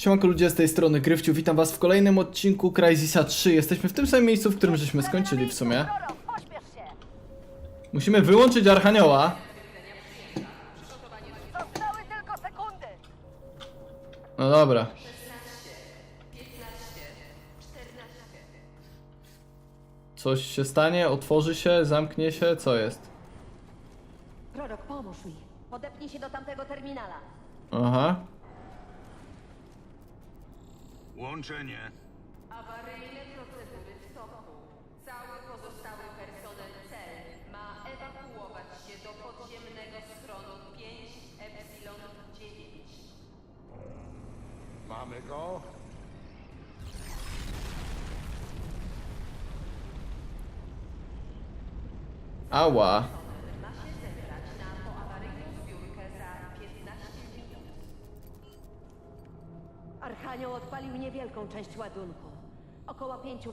Siemanko ludzie z tej strony Gryfciu, witam was w kolejnym odcinku Crysisa 3. Jesteśmy w tym samym miejscu, w którym żeśmy skończyli w sumie. Musimy wyłączyć Archanioła. No dobra. Coś się stanie, otworzy się, zamknie się, co jest? Prorok, pomóż mi. Podepnij się do tamtego terminala. Aha. Łączenie. Awaryjne procedury w toku. Cały pozostały personel cel ma ewakuować się do podziemnego schronu 5 Epsilon 9. Mamy go? Ała. Odpalił niewielką część ładunku. Około 5%.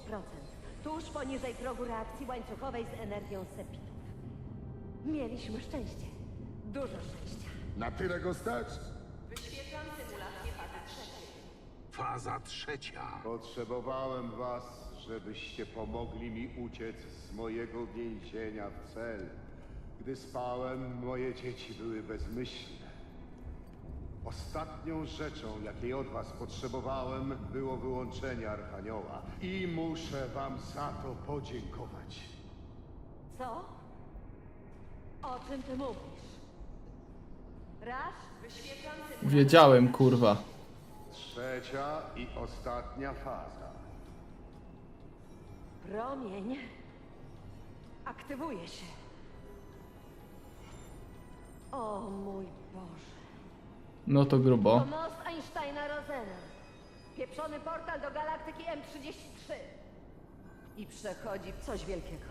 Tuż poniżej progu reakcji łańcuchowej z energią sepitów. Mieliśmy szczęście. Dużo szczęścia. Na tyle go stać? Wyświetlam symulację fazy trzeciej. Faza trzecia. Potrzebowałem was, żebyście pomogli mi uciec z mojego więzienia w cel. Gdy spałem, moje dzieci były bezmyślne. Ostatnią rzeczą, jakiej od was potrzebowałem, było wyłączenie Archanioła. I muszę wam za to podziękować. Co? O czym ty mówisz? Rasz? Wyświetlam. Wiedziałem, kurwa. Trzecia i ostatnia faza. Promień. Aktywuje się. O mój Boże. No to To grubo. most Einsteina-Rosena. Pieprzony portal do galaktyki M33. I przechodzi w coś wielkiego.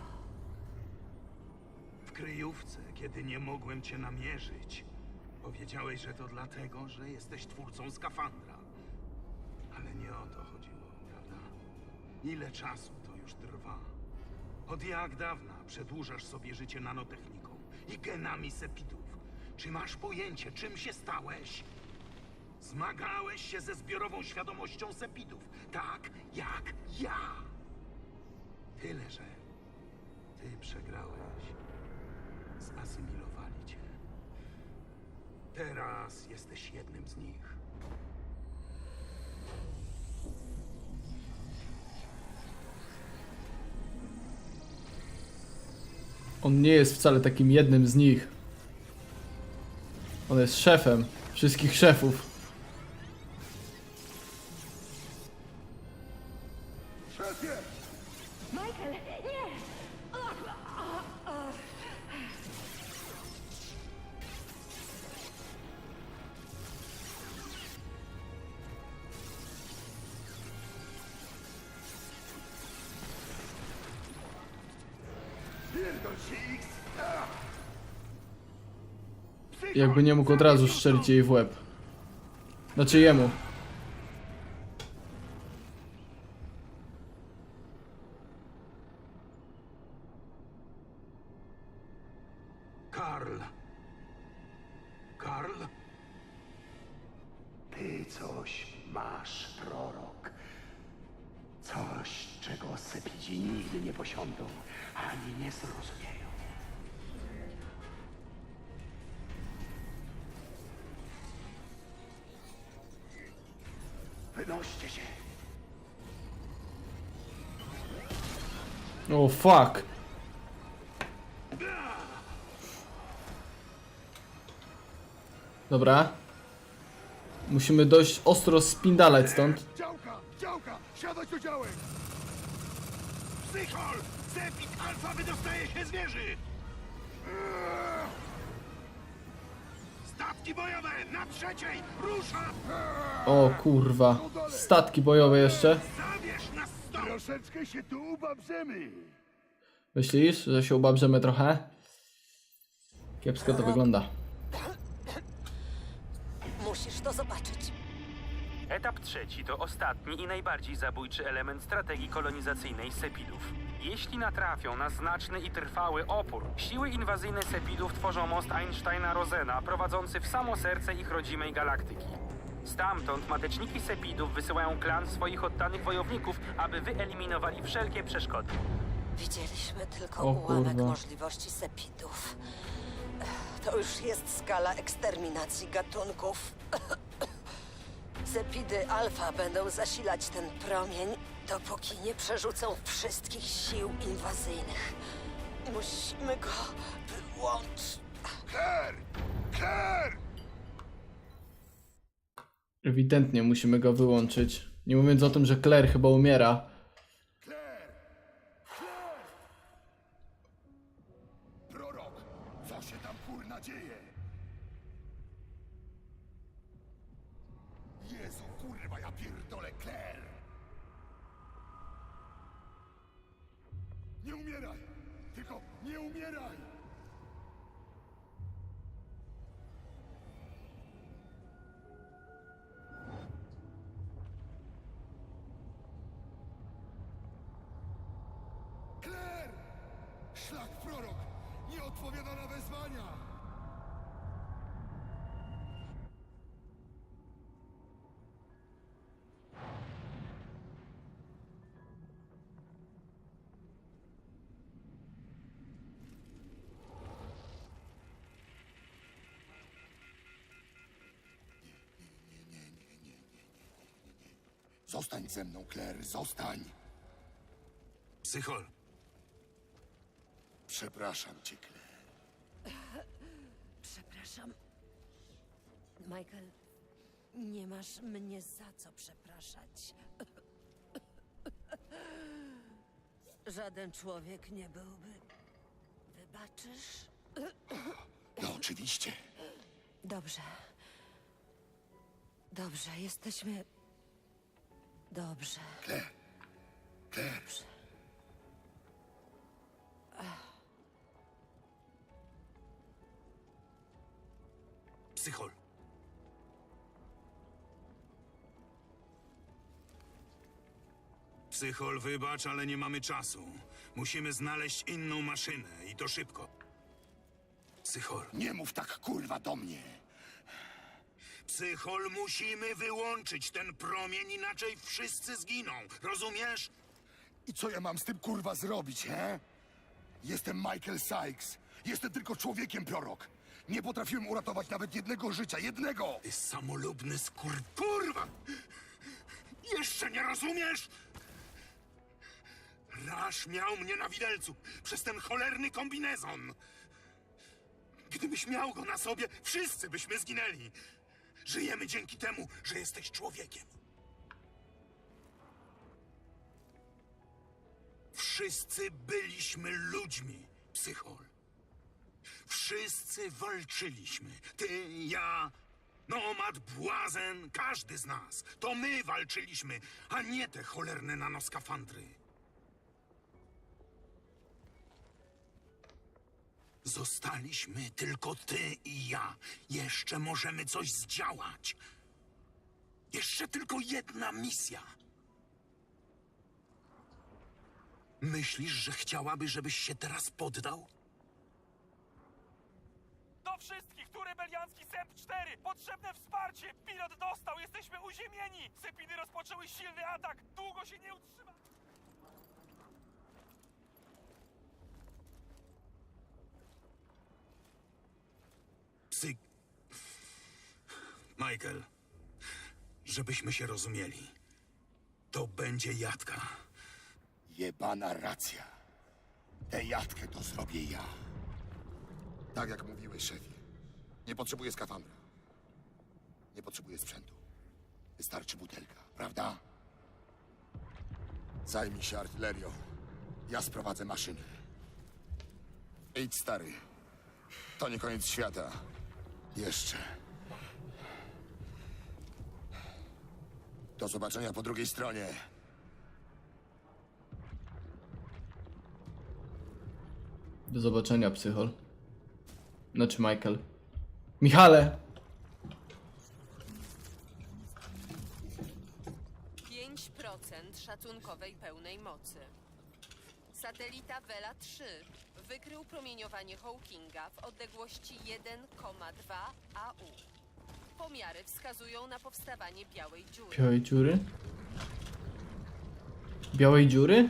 W kryjówce, kiedy nie mogłem cię namierzyć, powiedziałeś, że to dlatego, że jesteś twórcą skafandra. Ale nie o to chodziło, prawda? Ile czasu to już trwa? Od jak dawna przedłużasz sobie życie nanotechniką i genami sepidów? Czy masz pojęcie, czym się stałeś? Zmagałeś się ze zbiorową świadomością sepidów, tak jak ja. Tyle, że ty przegrałeś. Zasymilowali cię. Teraz jesteś jednym z nich. On nie jest wcale takim jednym z nich. On jest szefem wszystkich szefów. Jakby nie mógł od razu strzelić jej w łeb. Znaczy jemu. Karl. Karl? Ty coś masz, prorok. Coś, czego sepidzi nigdy nie posiądą, ani nie zrozumieją. Fuck. Dobra. Musimy dość ostro spindalać stąd. Działka! Działka! Siadać do działek! Psychol! Zepit Alfa wydostaje się z wieży! Statki bojowe na trzeciej! Rusza! O kurwa. Statki bojowe jeszcze. Zabierz nas stąd! Troszeczkę się tu ubabrzemy! Myślisz, że się ubabrzemy trochę? Kiepsko to wygląda. Musisz to zobaczyć. Etap trzeci to ostatni i najbardziej zabójczy element strategii kolonizacyjnej Sepidów. Jeśli natrafią na znaczny i trwały opór, siły inwazyjne Sepidów tworzą most Einsteina-Rosena prowadzący w samo serce ich rodzimej galaktyki. Stamtąd mateczniki Sepidów wysyłają klan swoich oddanych wojowników, aby wyeliminowali wszelkie przeszkody. Widzieliśmy tylko O ułamek kurwa. możliwości sepidów. To już jest skala eksterminacji gatunków. Sepidy alfa będą zasilać ten promień, dopóki nie przerzucą wszystkich sił inwazyjnych. Musimy go wyłączyć. Ker! Ker! Ewidentnie musimy go wyłączyć. Nie mówiąc o tym, że Claire chyba umiera. Kurwa, ja pierdolę, Kler! Nie umieraj! Tylko nie umieraj! Kler! Szlak prorok! Nie odpowiada na wezwania! Zostań ze mną, Claire, zostań! Psychol, Przepraszam cię, Claire. Przepraszam. Michael, nie masz mnie za co przepraszać. Żaden człowiek nie byłby. Wybaczysz? No oczywiście. Dobrze. Dobrze, jesteśmy. Dobrze. Claire. Claire. Dobrze. psychol. Psychol, wybacz, ale nie mamy czasu. Musimy znaleźć inną maszynę i to szybko. Psychol. Nie mów tak kurwa do mnie. Psychol, musimy wyłączyć ten promień, inaczej wszyscy zginą. Rozumiesz? I co ja mam z tym kurwa zrobić, he? Jestem Michael Sykes. Jestem tylko człowiekiem, prorok. Nie potrafiłem uratować nawet jednego życia, jednego! Ty samolubny skur... Kurwa! Jeszcze nie rozumiesz? Rasz miał mnie na widelcu przez ten cholerny kombinezon. Gdybyś miał go na sobie, wszyscy byśmy zginęli. Żyjemy dzięki temu, że jesteś człowiekiem. Wszyscy byliśmy ludźmi, psychol. Wszyscy walczyliśmy. Ty, ja, nomad, błazen, każdy z nas. To my walczyliśmy, a nie te cholerne nanoskafandry. Zostaliśmy tylko ty i ja. Jeszcze możemy coś zdziałać. Jeszcze tylko jedna misja. Myślisz, że chciałaby, żebyś się teraz poddał? Do wszystkich, tu rebeliancki SEP-4! Potrzebne wsparcie! Pilot dostał, jesteśmy uziemieni! Sepidy rozpoczęły silny atak! Długo się nie utrzyma... Michael, żebyśmy się rozumieli. To będzie jadka. Jebana racja. Tę jatkę to zrobię ja. Tak jak mówiłeś, szefie. Nie potrzebuję skafandra. Nie potrzebuję sprzętu. Wystarczy butelka, prawda? Zajmij się artylerią. Ja sprowadzę maszynę. Idź, stary. To nie koniec świata. Jeszcze. Do zobaczenia po drugiej stronie. Do zobaczenia, psychol. Znaczy Michael. Michale! 5% szacunkowej pełnej mocy. Satelita Vela 3 wykrył promieniowanie Hawkinga w odległości 1,2 AU. Pomiary wskazują na powstawanie białej dziury. Białej dziury? Białej dziury?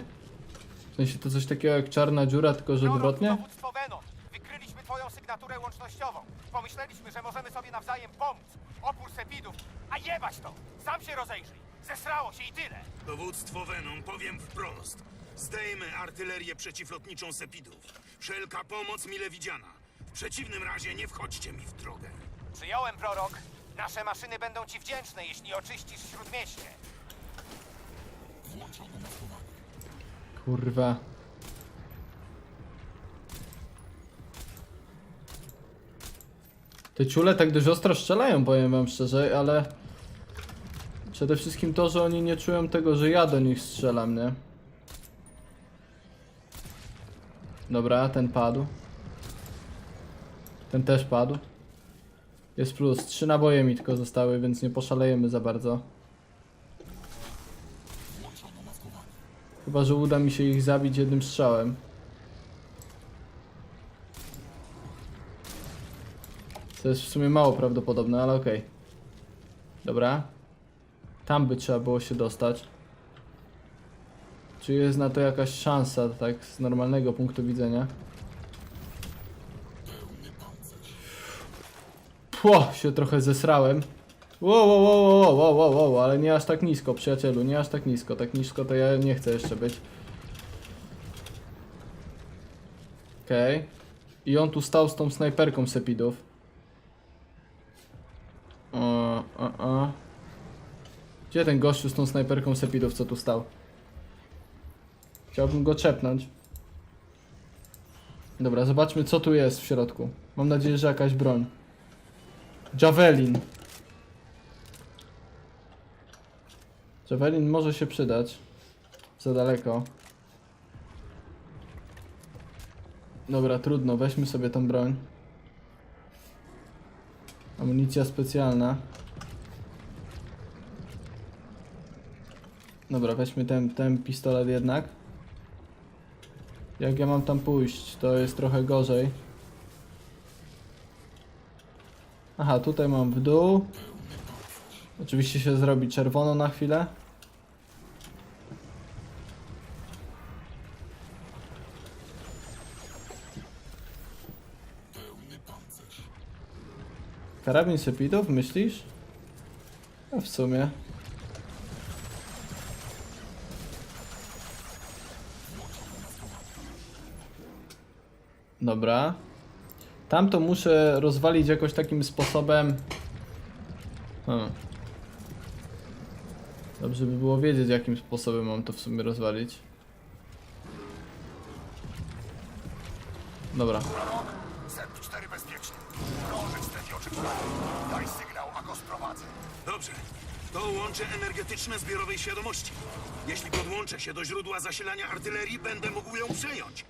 W sensie to coś takiego jak czarna dziura, tylko że odwrotnie? Dowództwo Venom. Wykryliśmy twoją sygnaturę łącznościową. Pomyśleliśmy, że możemy sobie nawzajem pomóc. Opór sepidów. A jebać to! Sam się rozejrzyj. Zesrało się i tyle. Dowództwo Venom, powiem wprost. Zdejmę artylerię przeciwlotniczą Sepidów. Wszelka pomoc mile widziana. W przeciwnym razie nie wchodźcie mi w drogę. Przyjąłem, prorok. Nasze maszyny będą ci wdzięczne, jeśli oczyścisz śródmieście. Kurwa. Te ciule tak dość ostro strzelają, powiem wam szczerze, ale... Przede wszystkim to, że oni nie czują tego, że ja do nich strzelam, nie? Dobra, ten padł. Ten też padł. Jest plus. Trzy naboje mi tylko zostały, więc nie poszalejemy za bardzo. Chyba, że uda mi się ich zabić jednym strzałem. Co jest w sumie mało prawdopodobne, ale okej. Dobra. Tam by trzeba było się dostać. Czy jest na to jakaś szansa, tak z normalnego punktu widzenia? Pło, się trochę zesrałem. Wow, wow, wow, wow, wow, wow, wow, ale nie aż tak nisko, przyjacielu, nie aż tak nisko. Tak nisko to ja nie chcę jeszcze być. Okej. I on tu stał z tą snajperką sepidów. O, o, o. Gdzie ten gościu z tą snajperką sepidów, co tu stał? Chciałbym go czepnąć. Dobra, zobaczmy co tu jest w środku. Mam nadzieję, że jakaś broń. Javelin. Javelin może się przydać. Za daleko. Dobra, trudno, weźmy sobie tą broń. Amunicja specjalna. Dobra, weźmy ten, ten pistolet jednak. Jak ja mam tam pójść? To jest trochę gorzej. Aha, tutaj mam w dół. Oczywiście się zrobi czerwono na chwilę. Karabin sepidów, myślisz? A w sumie. Dobra. Tamto muszę rozwalić jakoś takim sposobem. Hmm. Dobrze by było wiedzieć, jakim sposobem mam to w sumie rozwalić. Dobra. Sep 4 bezpieczny. Krążyć ten i oczekiwać. Daj sygnał, a go sprowadzę. Dobrze. To łącze energetyczne zbiorowej świadomości. Jeśli podłączę się do źródła zasilania artylerii, będę mógł ją przejąć.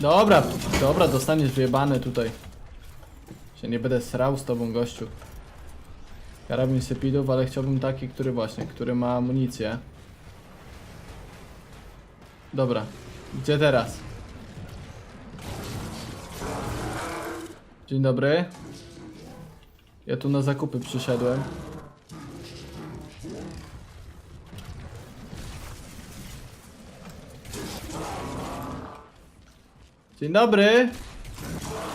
Dobra, dobra, dostaniesz wyjebane tutaj. Się nie będę srał z tobą, gościu. Karabin sepidów, ale chciałbym taki, który właśnie, który ma amunicję. Dobra, gdzie teraz? Dzień dobry. Ja tu na zakupy przyszedłem. Dzień dobry.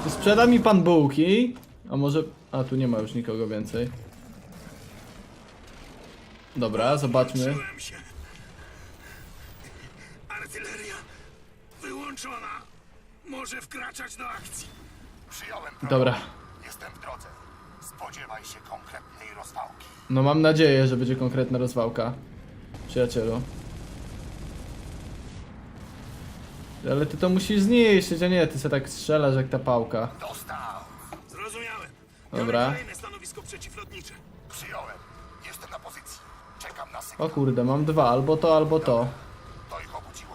Czy sprzeda mi pan bułki? A może... A, tu nie ma już nikogo więcej. Dobra, zobaczmy. Artyleria wyłączona. Może wkraczać do akcji. Przyjąłem. Dobra. Jestem w drodze. Spodziewaj się konkretnej rozwałki. No mam nadzieję, że będzie konkretna rozwałka. Przyjacielu. Ale ty to musisz zniszczyć, a nie, ty se tak strzelasz jak ta pałka. Dostał. Zrozumiałem. Biorę Dobra. kolejne stanowisko przeciwlotnicze. Przyjąłem. Jestem na pozycji. Czekam na sygnał. O kurde, mam dwa, albo to, albo to. To ich obudziło.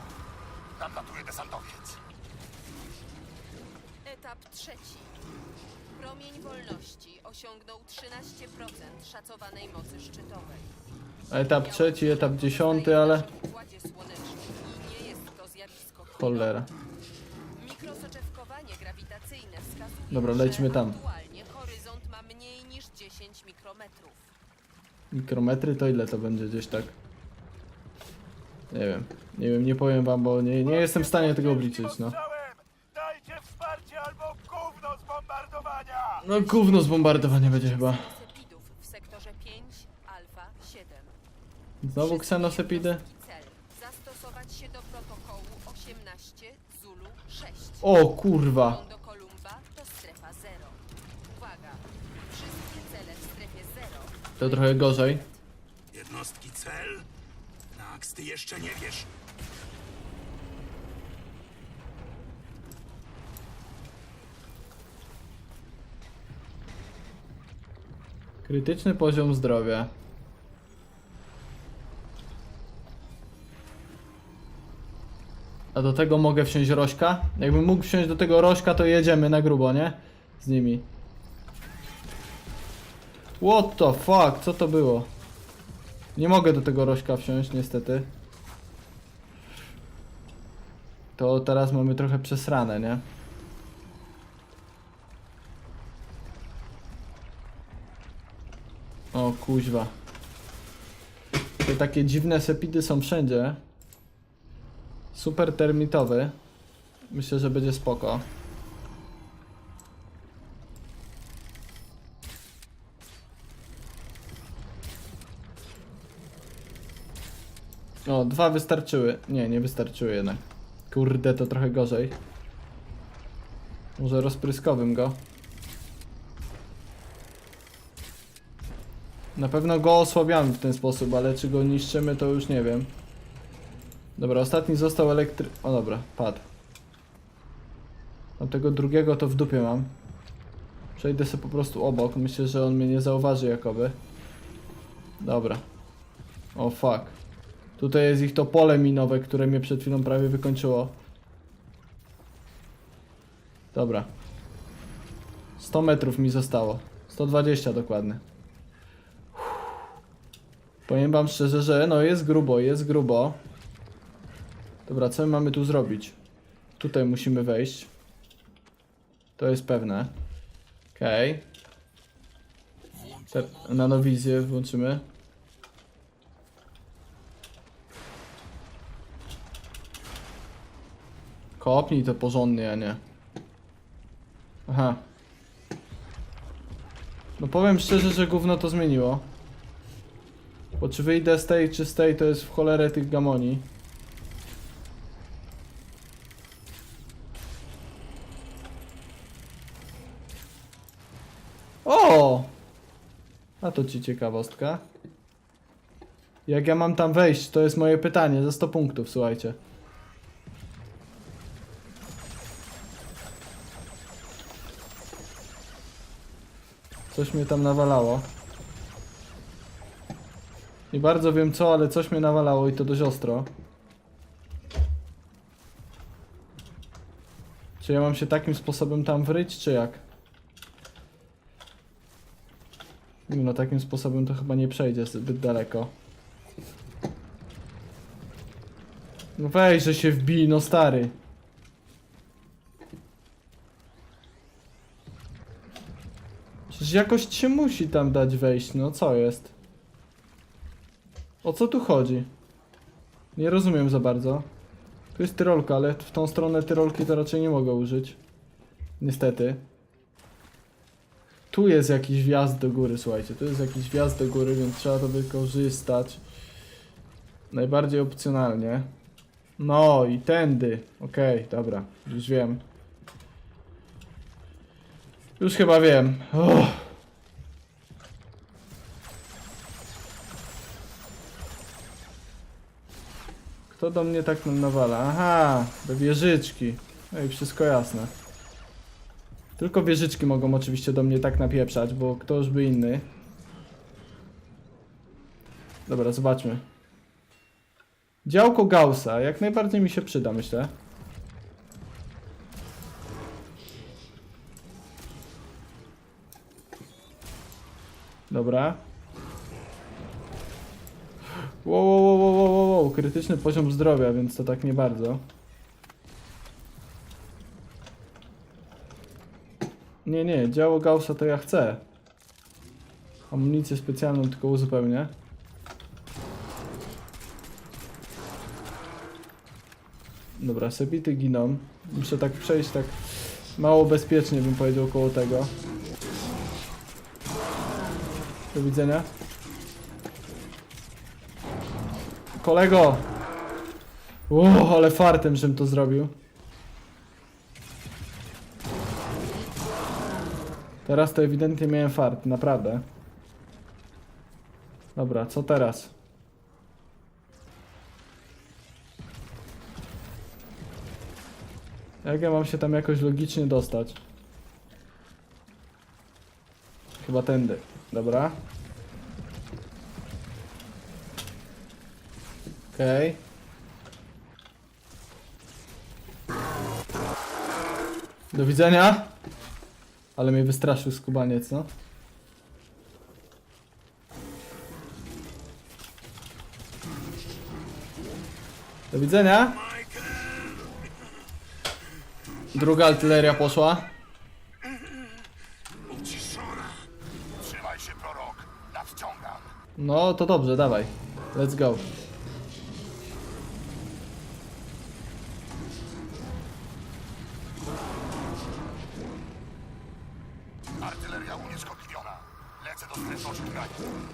Tam latuje desantowiec. Etap trzeci. Promień wolności osiągnął 13% szacowanej mocy szczytowej. Etap trzeci, etap dziesiąty, ale... Cholera. Mikrosoczewkowanie grawitacyjne wskazuje, Dobra, że lecimy tam. aktualnie horyzont ma mniej niż 10 mikrometrów. Mikrometry to ile to będzie gdzieś tak? Nie wiem. Nie wiem, nie powiem wam, bo nie, nie jestem w stanie tego obliczyć, no. Dajcie wsparcie albo gówno z bombardowania! No gówno zbombardowanie będzie chyba. Sepidów w sektorze 5, alfa 7. Znowu ksenosepidy? Cel. Zastosować się do protokołu 18 Zulu 6. O kurwa. Do Kolumba to strefa 0. Uwaga! Wszystkie cele w strefie 0 To trochę gorzej. Jednostki cel? Nax, ty jeszcze nie wiesz. Krytyczny poziom zdrowia. A do tego mogę wsiąść rośka? Jakbym mógł wsiąść do tego rośka, to jedziemy na grubo, nie? Z nimi. What the fuck? Co to było? Nie mogę do tego rośka wsiąść, niestety. To teraz mamy trochę przesrane, nie? O kuźwa. Te takie dziwne sepidy są wszędzie. Super termitowy. Myślę, że będzie spoko. O, dwa wystarczyły. Nie, nie wystarczyły jednak. Kurde, to trochę gorzej. Może rozpryskowym go. Na pewno go osłabiamy w ten sposób, ale czy go niszczymy, to już nie wiem. Dobra, ostatni został elektry... O dobra, padł. A tego drugiego to w dupie mam. Przejdę sobie po prostu obok. Myślę, że on mnie nie zauważy jakoby. Dobra. O fuck. Tutaj jest ich to pole minowe, które mnie przed chwilą prawie wykończyło. Dobra. 100 metrów mi zostało. 120 dokładnie. Powiem wam szczerze, że no jest grubo, jest grubo. Dobra, co my mamy tu zrobić? Tutaj musimy wejść. To jest pewne. Okej. Okay. Nanowizję włączymy. Kopnij to porządnie, a nie. Aha. No powiem szczerze, że gówno to zmieniło. Bo czy wyjdę z tej, czy z tej, to jest w cholerę tych gamoni. O! A to ci ciekawostka. Jak ja mam tam wejść? To jest moje pytanie. Za 100 punktów, słuchajcie. Coś mnie tam nawalało. Nie bardzo wiem co, ale coś mnie nawalało i to dość ostro. Czy ja mam się takim sposobem tam wryć, czy jak? Nie No takim sposobem to chyba nie przejdzie zbyt daleko. No weź, że się wbij, no stary. Przecież jakoś się musi tam dać wejść, no co jest? O co tu chodzi? Nie rozumiem za bardzo. Tu jest tyrolka, ale w tą stronę tyrolki to raczej nie mogę użyć. Niestety. Tu jest jakiś wjazd do góry, słuchajcie. Tu jest jakiś wjazd do góry, więc trzeba to wykorzystać. Najbardziej opcjonalnie. No i tędy. Okej, dobra. Już wiem. Już chyba wiem. Uff. Kto do mnie tak nawala? Aha, do wieżyczki. No i wszystko jasne. Tylko wieżyczki mogą oczywiście do mnie tak napieprzać, bo kto już by inny. Dobra, zobaczmy. Działko Gaussa, jak najbardziej mi się przyda, myślę. Dobra. Wow, wow, wow, wow, wow, wow, krytyczny poziom zdrowia, więc to tak nie bardzo. Nie, nie, działo Gaussa to ja chcę. Amunicję specjalną tylko uzupełnię. Dobra, sebity giną. Muszę tak przejść tak mało bezpiecznie bym powiedział koło tego. Do widzenia. Kolego! Uuu, ale fartem, żem to zrobił. Teraz to ewidentnie miałem fart, naprawdę. Dobra, co teraz? Jak ja mam się tam jakoś logicznie dostać? Chyba tędy. Dobra. Okej. Do widzenia. Ale mnie wystraszył skubaniec, no. Do widzenia. Druga artyleria poszła. Uciszona. Trzymaj się, prorok. Nadciągam. No to dobrze, dawaj. Let's go.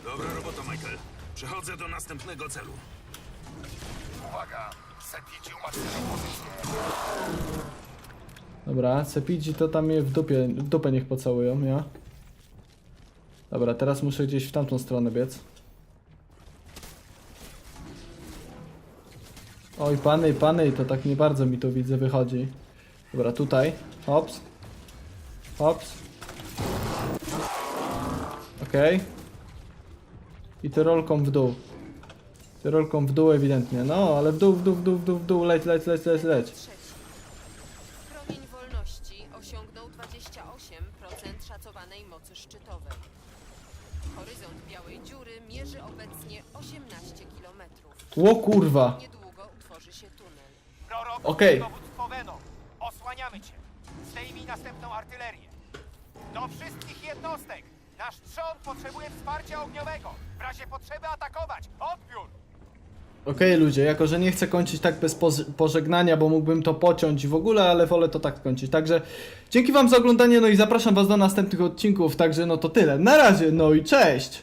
Dobra robota, Michael. Przechodzę do następnego celu. Uwaga! Sepici umacniają pozycję. Dobra, Sepidzi to tam je w dupie, w dupę niech pocałują, ja. Dobra, teraz muszę gdzieś w tamtą stronę biec. Oj, pany, pany, to tak nie bardzo mi tu widzę wychodzi. Dobra, tutaj. Hops. Hops. Okej. I tyrolką w dół. Tyrolką w dół ewidentnie. No, ale w dół, w dół, w dół, w dół, w dół, leć, leć, leć, leć, leć. Trzeci. Promień wolności osiągnął 28% szacowanej mocy szczytowej. Horyzont białej dziury mierzy obecnie 18 km. Ło kurwa. Niedługo utworzy się tunel. Prorok, Okej. dowództwo Venom. Osłaniamy cię. Zdejmij następną artylerię. Do wszystkich jednostek. Nasz trzon potrzebuje wsparcia ogniowego. W razie potrzeby atakować. Odbiór! Okej ludzie, jako że nie chcę kończyć tak bez pożegnania, bo mógłbym to pociąć w ogóle, ale wolę to tak skończyć. Także dzięki wam za oglądanie, no i zapraszam was do następnych odcinków, także no to tyle. Na razie, no i cześć!